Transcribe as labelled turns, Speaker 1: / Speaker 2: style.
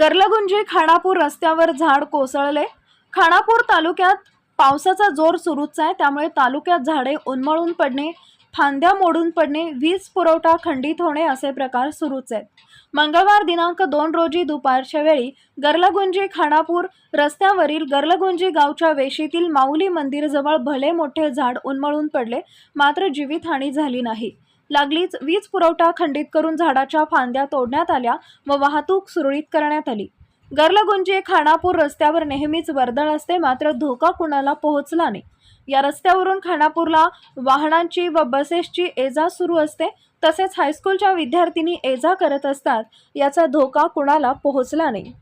Speaker 1: गर्लगुंजी खानापूर रस्त्यावर झाड कोसळले. खानापूर तालुक्यात पावसाचा जोर सुरूच आहे. त्यामुळे तालुक्यात झाडे उन्मळून पडणे फांद्या मोडून पडणे वीज पुरवठा खंडित होणे असे प्रकार सुरूच आहेत. मंगळवार दिनांक दोन रोजी दुपारच्या वेळी गर्लगुंजी खानापूर रस्त्यावरील गर्लगुंजी गावच्या वेशीतील माऊली मंदिरजवळ भले मोठे झाड उन्मळून पडले मात्र जीवितहानी झाली नाही. लागलीच वीज पुरवठा खंडित करून झाडाच्या फांद्या तोडण्यात आल्या व वाहतूक सुरळीत करण्यात आली. गर्लगुंजे खानापूर रस्त्यावर नेहमीच वर्दळ असते मात्र धोका कुणाला पोहोचला नाही. या रस्त्यावरून खानापूरला वाहनांची व बसेसची एजा सुरू असते तसेच हायस्कूलच्या विद्यार्थिनी ये जा करत असतात याचा धोका कुणाला पोहोचला नाही.